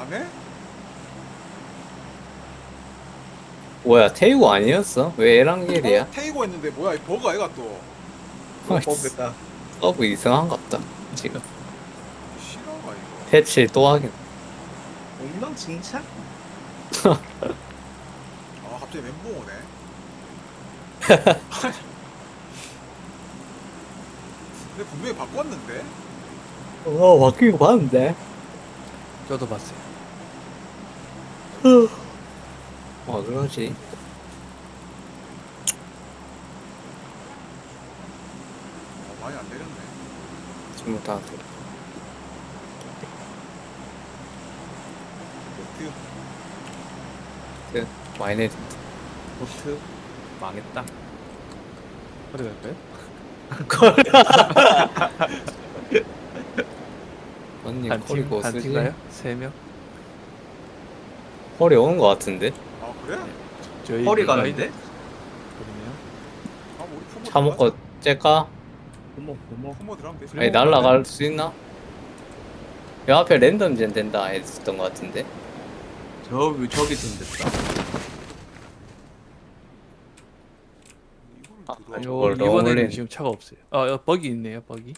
안 해? 뭐야 태이고 아니었어? 왜 에란겔이야? 어, 테이고 했는데 뭐야 이 버거 아이가 또 뽑겠다. 서브 이상한갑다 지금 싫어가 이거 패치 또 하긴 엉망 진짜? 아 갑자기 멘붕 오네 근데 분명히 바꿨는데 어 바뀐 거 봤는데 저도 봤어요. 어 그러지 어, 많이 안 내렸네 전부 다그 그, 많이 내렸다 보트 망했다. 어디 갈까요? 언니 한 팀, 뭐한 쓰지? 팀가요? 세 명? 콜이 오는 거 같은데? 아 그래? 저희 허리 누가 가는데? 있- 그러네요. 아 우리 품모 차 먹고 째까? 고모 고모. 들어가면 되지 아니 날라갈 수 있나? 여 앞에 랜덤 젠 된다 했었던 거 같은데 저 저기 된댔다. 아, 이거를 아니, 들어 이걸 너무 이번에는 올리네. 지금 차가 없어요. 아, 어, 버기 있네요, 버기.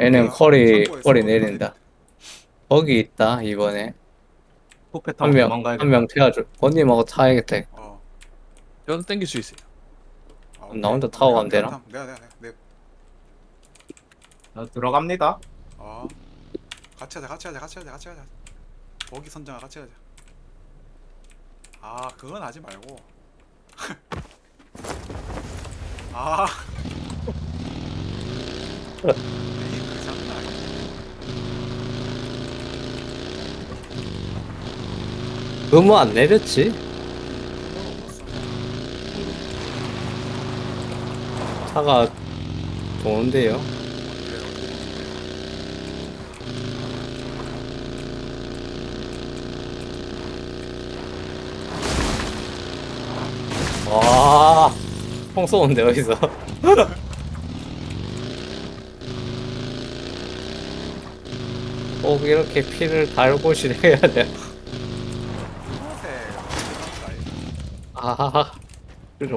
얘는 콜이 창고에서 콜이 내린다 거기 있다 이번에 포켓 한 타고 명 도망가야겠다. 한명 태워줘 언님하고 타야겠다 어. 저는 땡길 수 있어요. 아, 나 혼자 타고 가면 되나? 내가 내가 내가 내가 나 들어갑니다. 아 같이 하자 같이 하자 같이 하자 같이 하자 거기 선장아 같이 하자 아 그건 하지 말고 아 에이 그 장난 아니야 그뭐 안 내렸지? 차가 좋은데요 와, 총 쏘는데 어디서? 꼭 이렇게 피를 달고 실해야 돼. 아, 그죠.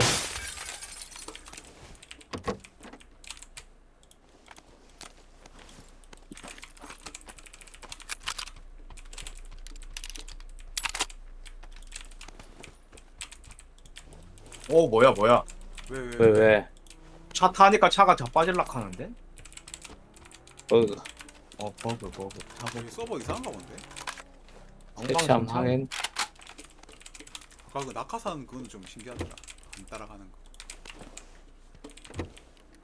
오 뭐야 뭐야. 왜, 왜, 왜, 왜? 차 타니까 차가 자빠질락 하는데? 버그. 어 버그 버그. 차 여기 서버 이상한가 본데? 세참 하긴. 아까 그 낙하산 그건 좀 신기하더라 안 따라가는 거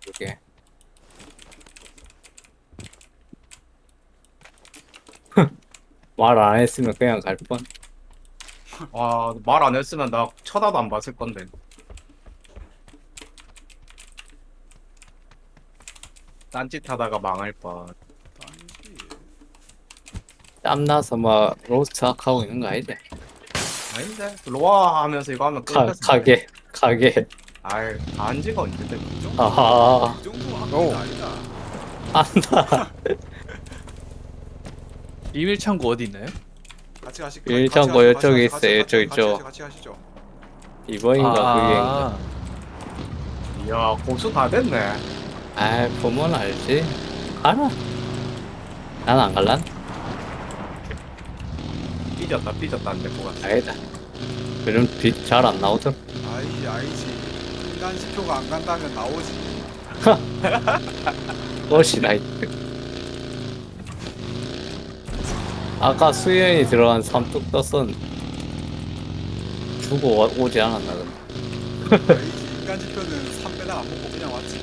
그게. 말 안 했으면 그냥 갈 뻔. 와 말 안 했으면 나 쳐다도 안 봤을 건데. 딴짓 하다가 망할 뻔. 아니지 땀나서 막 로스트 하고 있는 거 아니지? 아닌데 로아 하면서 이거 하면 가, 끝났어. 가게, 가게. 아이 안지가 언제 돼? 이 정도 아하, 이 정도 오. 아니다 안다. 비밀 창고 어디 있나요? 같이 가시 일 같이 창고 가시죠, 이쪽에 같이 있어요, 가시죠, 이쪽, 같이. 가시죠, 같이 가시죠 이번인가 그게인가. 아, 이야 고수 다 됐네. 아, 보면 알지. 가라. 난안 갈란? 삐졌다 삐졌다 안 될 것 같아. 아니다. 그럼 빛잘 안 나오더라. 아이지 아이지 인간 지표가 안 간다면 나오지 꽃이라. 이 아까 수연이 들어간 삼뚝 떴었 주고 와- 오지 않았나 그럼. 아이지 인간 지표는 3배당 안 먹고 그냥 왔지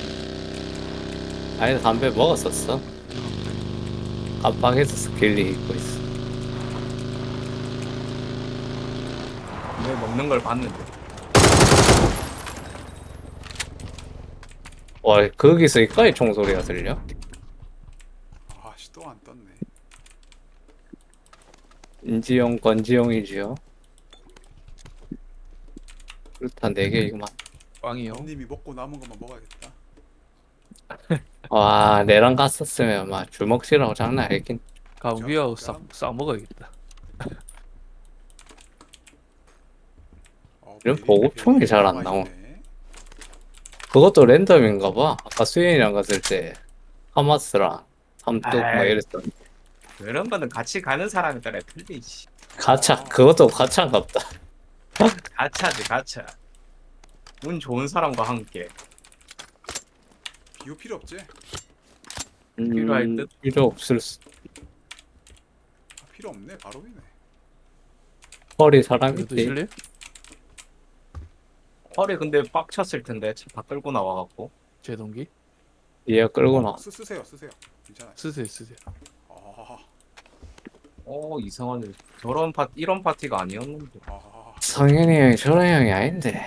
아니 담배 먹었었어. 깜빡해서 스킬리 입고 있어. 내 먹는 걸 봤는데. 와 거기서 이까지 총소리가 들려? 아씨 또 안 떴네 인지용 권지용이지요. 그렇다 네 개이구만. 꽝이요. 형님이 먹고 남은 것만 먹어야겠다 와 내랑 갔었으면 막 주먹질하고 장난 아니긴. 감기하고 자, 싹, 싹 먹어야겠다. 이런 잘안 남아 나오. 있네. 그것도 랜덤인가 봐. 아까 수현이랑 갔을 때 하마스랑 삼뚝 뭐 아이. 이랬어. 그런 거는 같이 가는 사람에 따라 틀리지. 가차 그것도 가차인갑다. 가차지 가차. 운 좋은 사람과 함께. 비호 필요 없지? 필요할 듯? 필요 없을 수. 아, 필요 없네 바로 위네 허리 사람 이거 있지. 드실래요? 허리 근데 빡쳤을 텐데 차다 끌고 나와갖고. 제동기? 얘 끌고 나. 쓰, 쓰세요 쓰세요 괜찮아요 쓰세요, 쓰세요. 아, 어 이상하네. 저런 파 이런 파티가 아니었는데. 아, 성현이 형이 저런 형이 아닌데.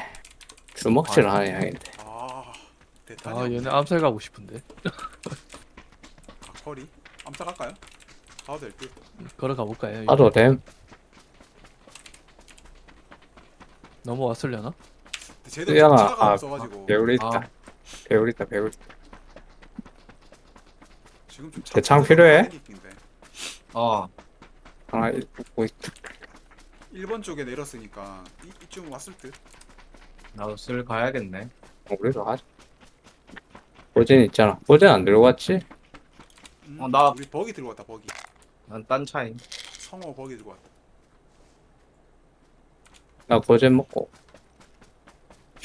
주먹질 하는 형인데. 아 대탄이 아, 없네. 얘네 암살 가고 싶은데. 각거리 암살할까요? 가도 될듯 걸어가 볼까요? 나도 됨. 넘어왔을려나? 수연아, 차가 아, 없어가지고 배울 있다. 아. 배울 있다, 배울 있다. 지금 좀 대창 필요해? 많이 있긴데. 어. 아, 뭐, 1번 쪽에 내렸으니까 이, 이쯤 왔을 듯 나도 쓸 가야겠네. 우리도 하자. 보젠 있잖아. 보젠 안 들고 왔지? 음, 어, 나- 우리 버기 들고 왔다 버기 난 딴 차임. 성호 버기 들고 왔다 나 보젠 먹고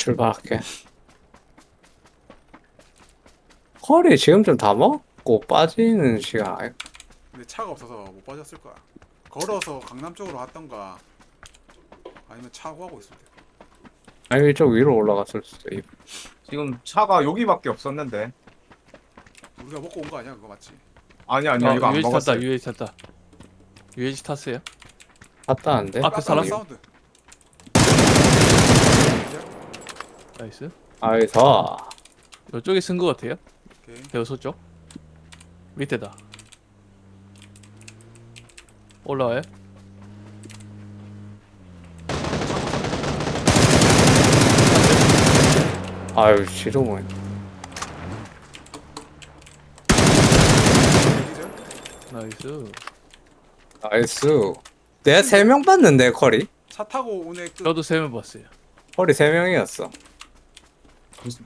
출발할게. 허리 지금 좀다 먹고 빠지는 시간 아니- 근데 차가 없어서 못 빠졌을 거야 걸어서 강남 쪽으로 왔던가 아니면 차 구하고 있을 때 아니 이쪽 위로 올라갔을 수도 있고. 지금 차가 여기밖에 없었는데. 우리가 먹고 온 거 아니야 그거 맞지? 아니 아니 어, 이거 안 UH 먹었어. 탔다, UH 탔다. UH 탔어요? 갔다는데? 앞에 사람? 사운드 나이스. 아이서 이쪽에 쓴거 같아요? 오케이 쪽? 밑에다. 올라와요? 아유. 기절? 나이스. 나이스. 내가 세명 봤는데 커리? 차 타고 오네 그 저도 세 명 봤어요. 커리 세 명이었어.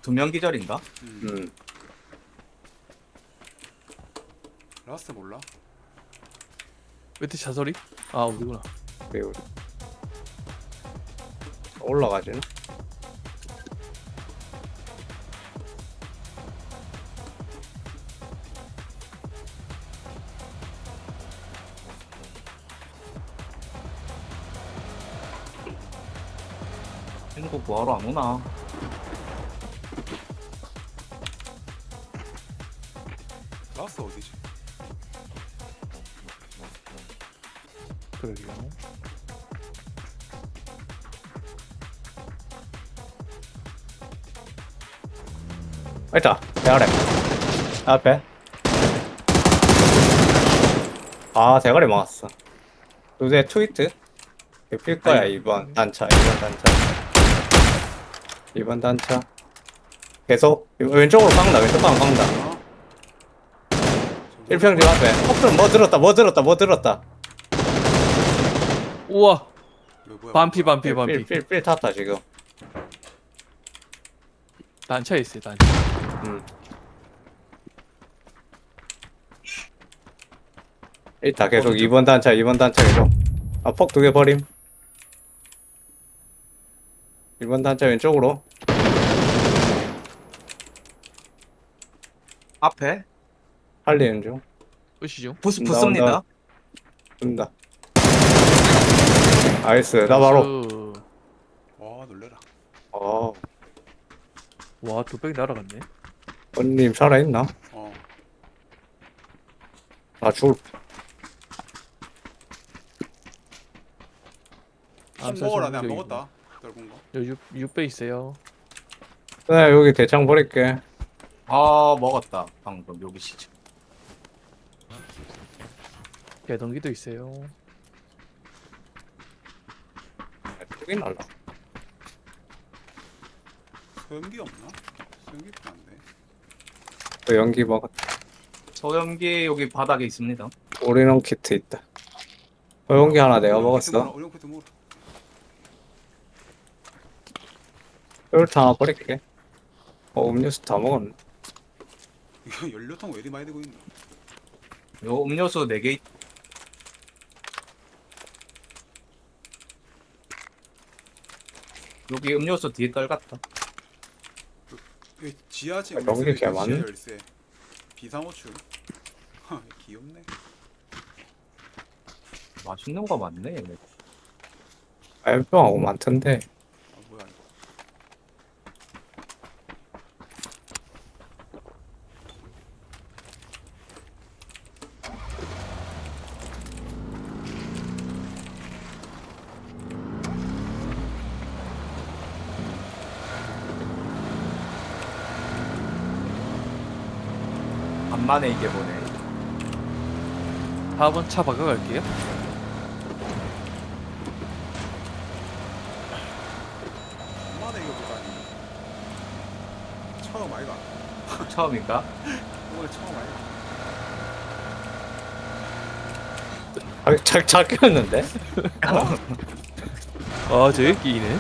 두명 기절인가? 음, 음. 라스트 몰라? 밑에 차소리? 아, 우리구나. 배우. 올라가지나? 친구 뭐하러 안 오나? 라스트 어디지? 그러게요. 있다. 대가리. 앞에. 아, 대가리 막았어. 요새 트위트? 필 거야, 아니. 이번 단차, 이번 단차. 이번 단차. 계속, 왼쪽으로 깎는다, 왼쪽 가면 깎는다. 어? 1평집 앞에. 커플 뭐 들었다, 뭐 들었다, 뭐 들었다. 우와! 이거 뭐야, 반피? 반피, 필, 반피. 필, 필 탔다, 지금. 단차에 있어요, 단차. 음. 있다, 계속 2번 단차, 2번 단차 계속. 아, 폭 두 개 버림. 1번 단차 왼쪽으로. 앞에 할리는 중. 끝이죠? 부스 온다, 붙습니다. 뜬다. 나이스, 나 바로. 와 놀래라 어, 와, 두백이 날아갔네. 언님 살아있나? 어 아, 죽을. 콩 암살 먹어라 내가 안. 먹었다 넓은 거 여기 6, 배 있어요. 네, 여기 대창 버릴게. 아 먹었다. 방금 여기 시체. 개동기도 있어요. 여기 날라. 소염기 없나? 소염기 있면 안돼 그 연기 먹었. 소염기 여기 바닥에 있습니다. 올인원 키트 있다. 소용기 하나 내가 먹었어. 쫄트 하나 버릴게. 어, 음료수 다 먹었네. 이거 연료통 왜 이리 많이 들고 있노? 요 음료수 4개 여기 음료수 뒤에 떨갔다. 이거 지하지 아, 여기 개 많네. 열쇠. 비상호출. 하, 귀엽네. 맛있는 거 많네. 얘네. 알병하고 많던데. 간만에 이게 뭐네. 4번 차 바꿔갈게요. 엄마네 이거 보다니. 처음 아이가. 처음인가? 오늘 처음 아이가. 아, 작, 작겼는데? 아, 저기 끼네.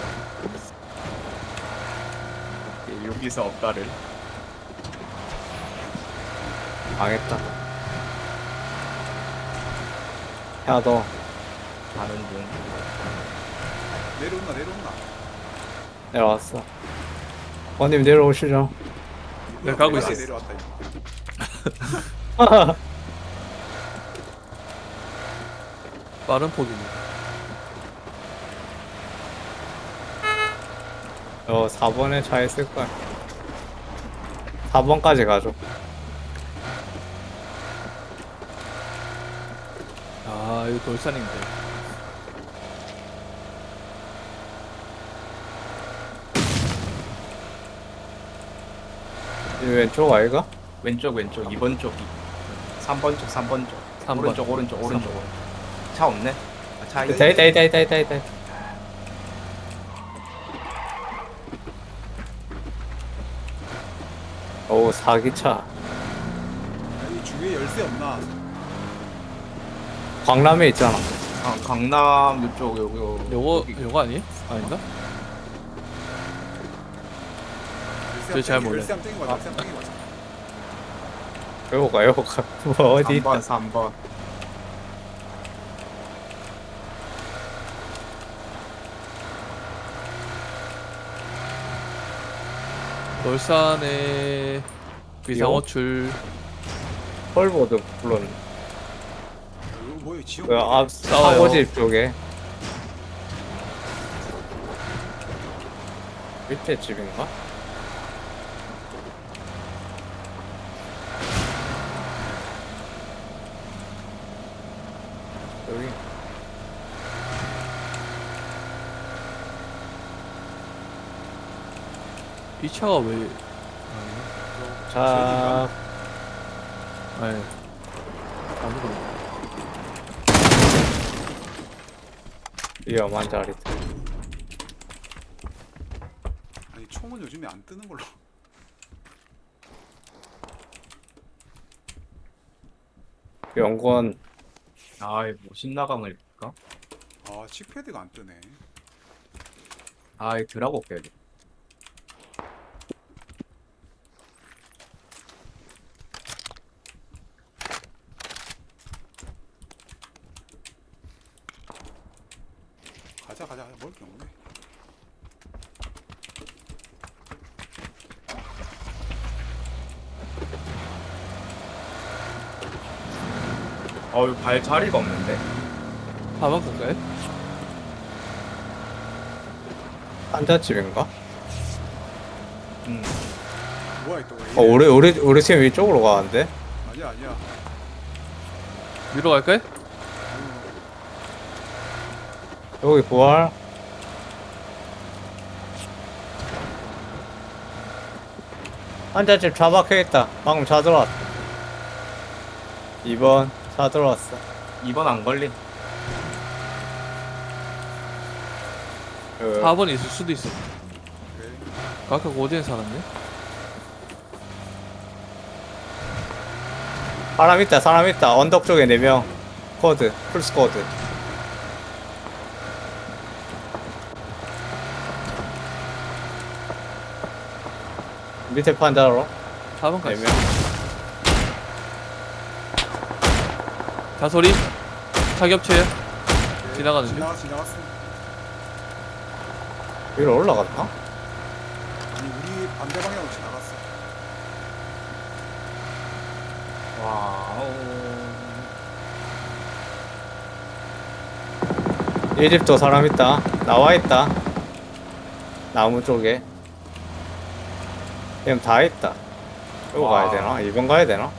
여기서 없다를. 망했다. 야, 너. 가는 중. 내려온나 내려온나. 내려왔어. 원님 내려오시죠. 네, 가고 있었어. 내려왔다 이거. 빠른 폭입니다. 어, 4번에 차 있을 거야. 4번까지 가죠. 아, 이거 돌산인데. 이 왼쪽 아이가? 왼쪽 왼쪽 2번 쪽 3번 쪽 3번 쪽 삼 번. 오른쪽 오른쪽 오른쪽 차 없네 아, 차 있네 있다, 있다, 있다, 있다, 있다, 있다. 오, 사기차. 아니 주위에 열쇠 없나? 광남에 있잖아. 아, 강남 이쪽 요 요거, 여기. 요거 아니? 아닌가? 저잘 몰라요. 열쇠. 열쇠 맞아. 요거가, 요거가. 뭐, 어디 있다. 3번 3번 돌산에 비상호출 펄보드 물론 이 거 뭐야 지옥. 그 앞 싸워요. 사고집 쪽에 밑에 집인가? 여기 이 차가 왜? 자 아니. 아무도 위험 한 자리 아니 총은 요즘에 안 뜨는 걸로. 연구원 아이 뭐 신나강을 볼까? 아 칙패드가 안 뜨네. 아이 드라고 깨야 돼 가자 가자 가자 먹을 게 없네. 어우 발 자리가 없는데 4번 갈까요? 한자집인가? 음 뭐야 또 왜? 어 이래? 우리 우리 우리 팀 이쪽으로 가는데? 아니야 아니야. 위로 갈까요? 여기 부활 한자집 좌박혀 있다 방금 차 들어왔다 2번 차 들어왔어. 2번 안 걸림. 그 4번 있을 수도 있어. 그래. 각각 어디에 살았네? 사람 있다 사람 있다. 언덕 쪽에 4명. 코드 풀스코드. 밑에 판자로. 4번 갔어 4명 자소리 사격체야 지나가는 중 지나가 지나갔어. 위로 올라갔나? 아니 우리 반대 방향으로 지나갔어. 와우. 이 집도 사람 있다 나와 있다 나무 쪽에 지금 다 있다 이거 와. 가야 되나? 2번 가야 되나?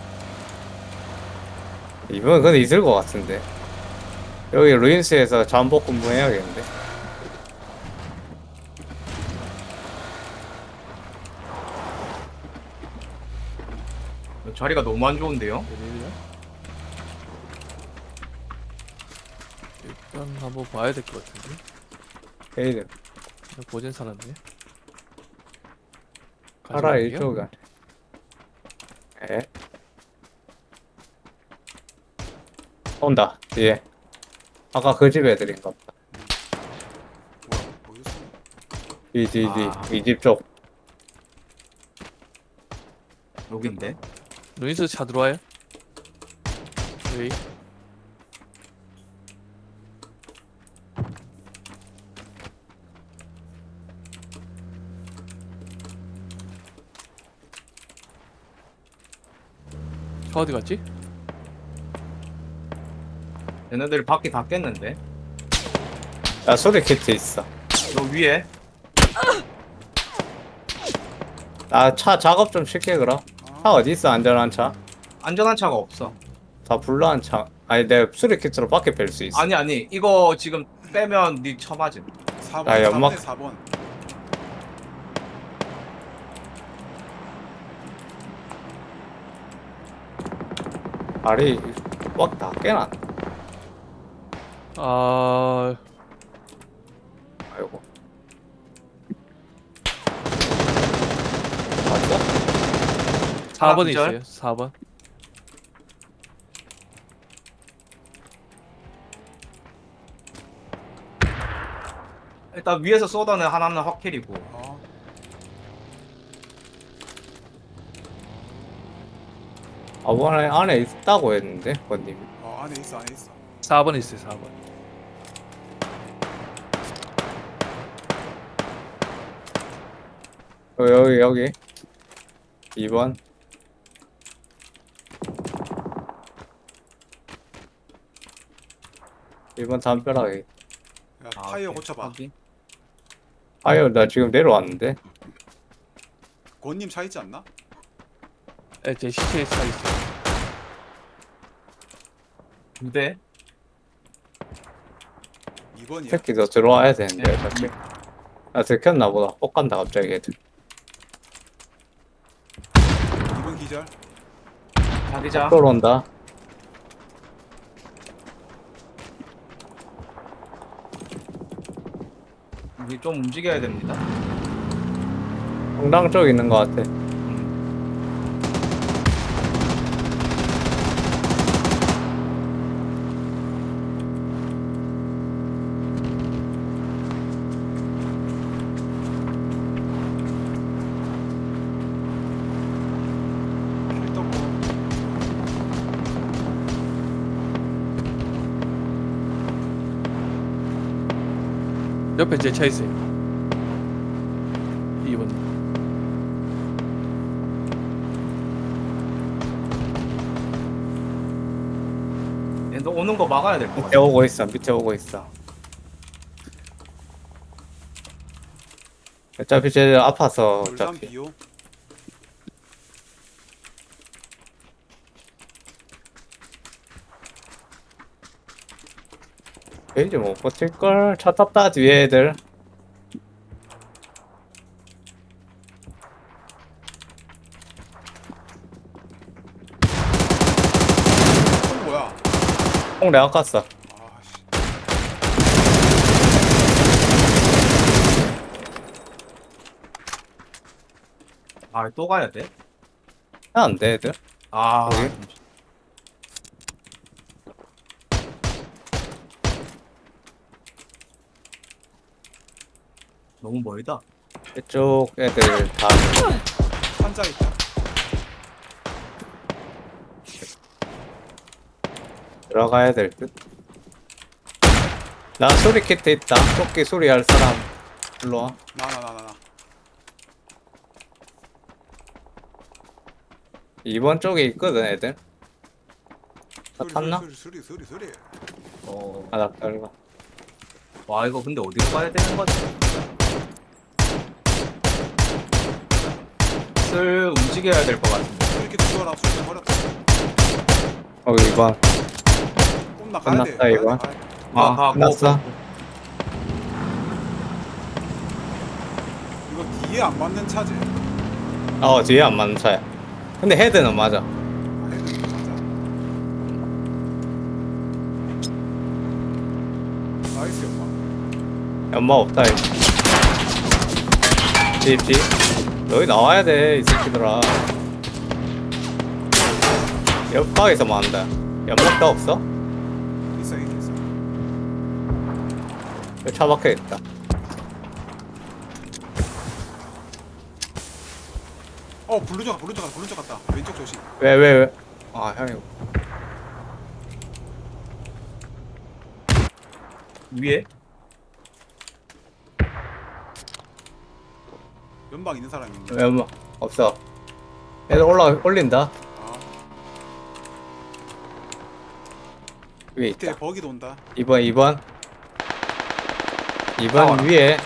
2번은 근데 있을 것 같은데. 여기 루인스에서 잠복 근무해야겠는데. 자리가 너무 안 좋은데요? 일단 한번 봐야 될 것 같은데? 에이드 보진 사람네. 하라 이쪽에 에 온다 뒤에 아까 그 집 애들인가 보다 뭐야 어딨어? 이디디 아. 이 집 쪽 여긴데? 루이스 차 들어와요? 여기 차 어디 갔지? 얘네들 바퀴 다 깼는데? 야 소리 키트 있어 저 위에? 나차 작업 좀 시켜 그럼 차 어디 있어 안전한 차? 안전한 차가 없어. 다 불러한 차 아니 내가 수리 키트로 밖에 뺄 수 있어 아니 아니 이거 지금 빼면 니 처맞음. 4번 아, 연막- 4번에 4번. 발이 꽉다 깨놨 아 아이고 맞어? 4번 기절? 있어요 4번 일단 위에서 쏟아낸 하나는 확킬이고 어. 저번에 안에 있다고 했는데 번님 어 안에 있어 안에 있어. 4번 있어요 4번 여기 여기 2번 이번 담벼락에 야 아, 타이어 오케이. 고쳐봐. 확인. 아유 나 지금 내려왔는데 권님 차 있지 않나? 네, 제 시체에 차 있어요 두 대? 2번이야. 새끼도 들어와야 되는데 어차피 아 들켰나 보다 뻑 간다 갑자기 애들 2번 기절. 자기자. 들어온다 우리 좀 움직여야 됩니다. 성당 쪽 있는 것 같아 옆에 제 차 있어요 2번 얘도 오는 거 막아야 될 것 밑에 같아. 오고 있어 밑에 오고 있어 어차피 쟤 아파서 어차피 비요. 베이지 못 버틸걸 차 탔다 뒤에 애들 어 뭐야? 꼭 내가 깠어 아씨. 아, 또 가야 돼? 안돼 애들 아, 여기? 너무 멀다. 이쪽 애들 다 산자 있다. 들어가야 될 듯. 나 소리 키트 있다. 토끼 소리 할 사람 일로 와. 나나 나 나 나. 2번 쪽에 있거든 애들. 다 소리, 탔나? 소리 소리 소리. 어. 아, 나 떨고. 와 이거 근데 어디로 가야 되는 거지? 슬 움직여야 될 것 같은데. 이렇게 죽어라 소리 버렸다. 어, 2번. 꼼나 가야 돼. 끝났다, 가야 돼, 이거. 가야 돼. 아, 아, 가고. 끝났어. 이거 뒤에 안 맞는 차지. 어, 뒤에 안 맞는 차야. 근데 헤드는 맞아. 아, 헤드 맞아. 나이스 연마. 연마 없다, 이거. 집, 집. 여기 나와야 돼, 이 새끼들아. 옆방에서 만다. 연막도 없어? 있어 있어 있어. 여기 차 박혀 있다. 어 블루저 가 블루저 가 블루저 갔다. 왼쪽 조심. 왜, 왜, 왜? 아, 형이. 위에? 연방 있는 사람 있는. 왜 연막 없어. 애들 올라, 올린다. 아 위에 밑에 있다. 버기도 온다. 2번, 2번. 2번 나와라. 위에.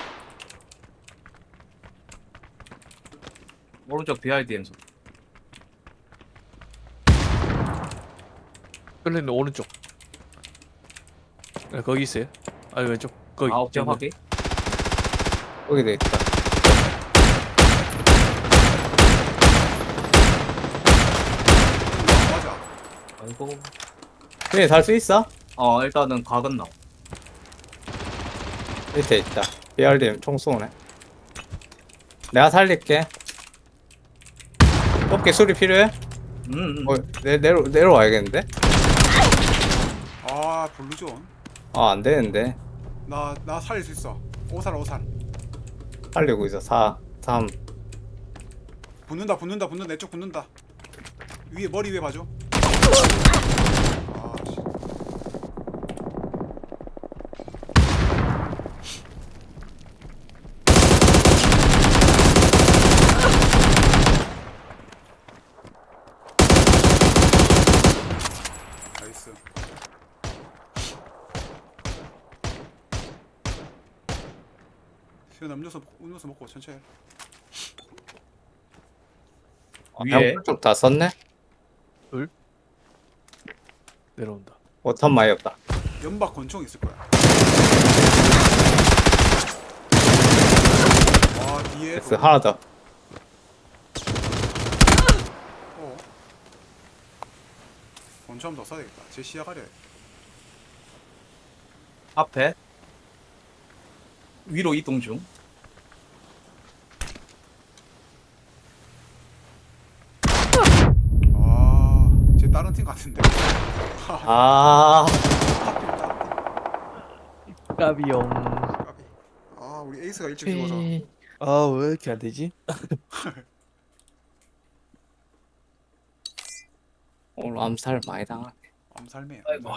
오른쪽 BIDM 소. 끌리는 오른쪽. 네, 거기 있어요. 아 왼쪽. 거기. 아 옥점 확인. 거기도 있다. 맞아. 아이고. 위에 살수 있어? 어 일단은 각은 나와. 밑에 있다. BRDM 총 쏘네. 내가 살릴게. 뽑기 수리 필요해? 음. 음. 어, 내, 내려, 내려와야겠는데? 아 블루존. 아, 안 되는데. 나 나 살릴 수 있어. 오살 오살. 살리고 있어. 4, 3. 붙는다 붙는다 붙는다 내 쪽 붙는다. 위에 머리 위에 봐줘. 아 씨. 나이스. 시원 음료수 음료수 먹고 천천히. 해. 위에? 쪽다 썼네? 내려온다. 5턴 많이 없다. 연박 권총 있을 거야. 와 뒤에 됐어. 하나 더. 어. 권총 더 써야겠다. 제 시야 가려. 앞에. 위로 이동 중. 아, 제 다른 팀 같은데. 아, 까비용. 까비. 아, 우리 에이스가 일찍 죽어서. 아 왜 이렇게 안 되지? 오늘 암살 많이 당하네. 암살매. 아이고.